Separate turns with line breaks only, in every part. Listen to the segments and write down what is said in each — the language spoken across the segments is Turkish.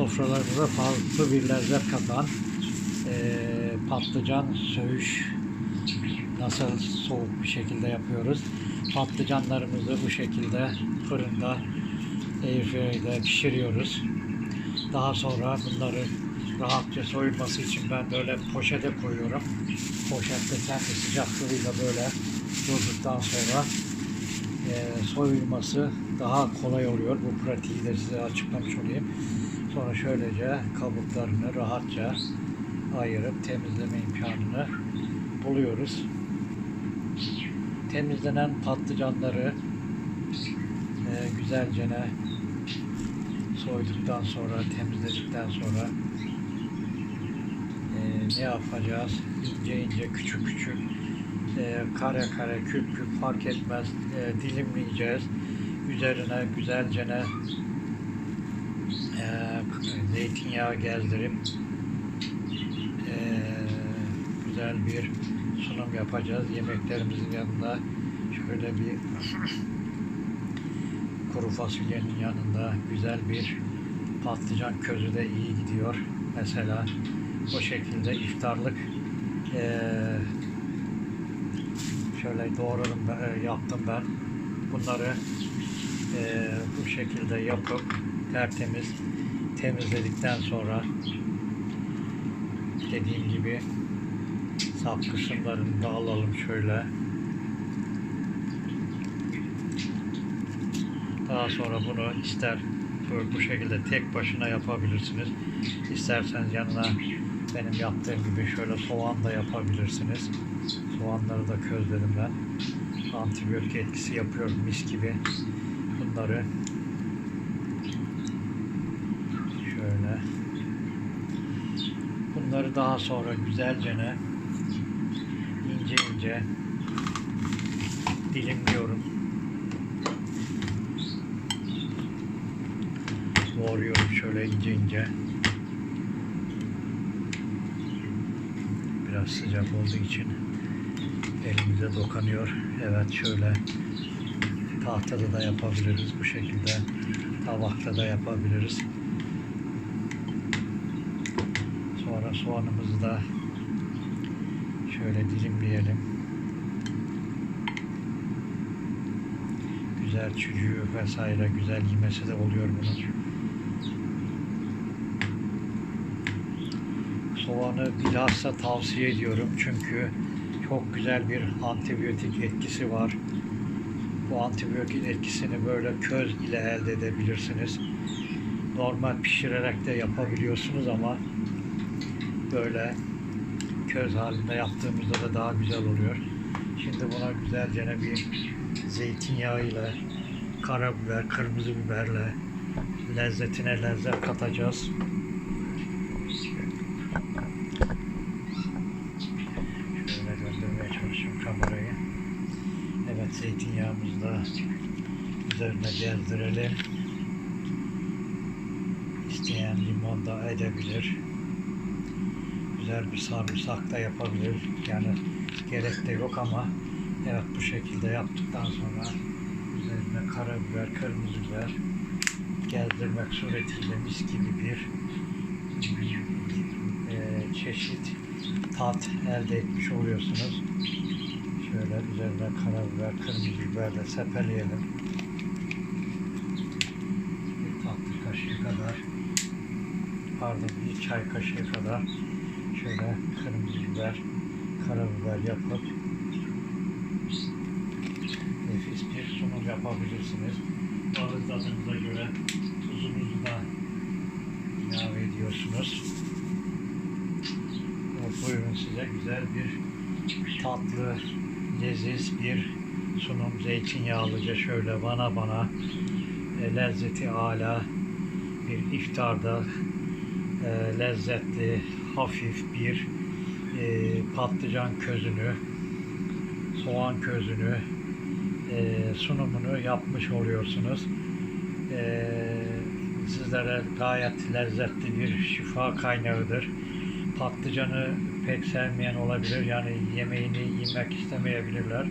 sofralarımıza farklı bir lezzet katan eee, patlıcan söğüş nasıl soğuk bir şekilde yapıyoruz. Patlıcanlarımızı bu şekilde fırında airfryer'de pişiriyoruz. Daha sonra bunları rahatça soyulması için ben böyle poşete koyuyorum. Poşette kendi sıcaklığıyla böyle durduktan sonra e, soyulması daha kolay oluyor. Bu pratiği de size açıklamış olayım. Sonra şöylece kabuklarını rahatça ayırıp temizleme imkanını buluyoruz. Temizlenen patlıcanları e, güzelce soyduktan sonra, temizledikten sonra e, ne yapacağız? İnce ince, küçük küçük, e, kare kare, küp küp fark etmez e, dilimleyeceğiz. Üzerine güzelce e, zeytinyağı gezdirip e, güzel bir sunum yapacağız. Yemeklerimizin yanında şöyle bir kuru fasulyenin yanında güzel bir patlıcan közü de iyi gidiyor. Mesela o şekilde iftarlık eee, şöyle doğradım ben, e, yaptım ben. Bunları eee, bu şekilde yapıp tertemiz temizledikten sonra dediğim gibi sap kısımlarını da alalım şöyle. Daha sonra bunu ister bu şekilde tek başına yapabilirsiniz. İsterseniz yanına benim yaptığım gibi şöyle soğan da yapabilirsiniz. Soğanları da közledim ben. Antibiyotik etkisi yapıyor mis gibi. Bunları şöyle bunları daha sonra güzelce ne ince ince dilimliyorum. doğruyorum şöyle ince ince. Biraz sıcak olduğu için elimize dokunuyor. Evet şöyle tahtada da yapabiliriz bu şekilde. Tabakta da yapabiliriz. Sonra soğanımızı da şöyle dilimleyelim. Güzel çücüğü vesaire güzel yemesi de oluyor bunun. Soğanı bilhassa tavsiye ediyorum çünkü çok güzel bir antibiyotik etkisi var. Bu antibiyotik etkisini böyle köz ile elde edebilirsiniz. Normal pişirerek de yapabiliyorsunuz ama böyle köz halinde yaptığımızda da daha güzel oluyor. Şimdi buna güzelce bir zeytinyağı ile karabiber, kırmızı biberle lezzetine lezzet katacağız. Şöyle göstermeye çalışıyorum kamerayı. Evet zeytinyağımızı da üzerine gezdirelim. İsteyen limon da edebilir. Güzel bir sarımsak da yapabilir. Yani gerek de yok ama evet bu şekilde yaptıktan sonra üzerine karabiber, kırmızı biber gezdirmek suretiyle mis gibi bir e, çeşit tat elde etmiş oluyorsunuz. Şöyle üzerine karabiber, kırmızı biberle sepeleyelim. Bir tatlı kaşığı kadar pardon bir çay kaşığı kadar şöyle kırmızı biber, karabiber yapıp nefis bir sunum yapabilirsiniz. Ağız tadınıza göre tuzunuzu da ilave ediyorsunuz. Buyurun size güzel bir tatlı, leziz bir sunum zeytinyağlıca şöyle bana bana e, lezzeti ala bir iftarda e, lezzetli hafif bir e, patlıcan közünü soğan közünü e, sunumunu yapmış oluyorsunuz. E, sizlere gayet lezzetli bir şifa kaynağıdır. Patlıcanı pek sevmeyen olabilir. Yani yemeğini yemek istemeyebilirler.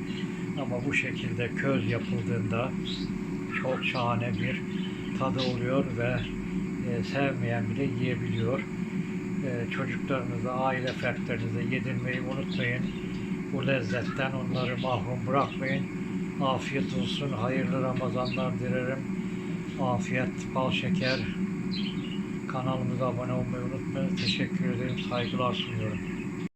Ama bu şekilde köz yapıldığında çok şahane bir tadı oluyor ve e, sevmeyen bile yiyebiliyor. E, çocuklarınıza, aile fertlerinize yedirmeyi unutmayın. Bu lezzetten onları mahrum bırakmayın. Afiyet olsun, hayırlı Ramazanlar dilerim. Afiyet, bal şeker. Kanalımıza abone olmayı unutmayın. Teşekkür ederim, saygılar sunuyorum.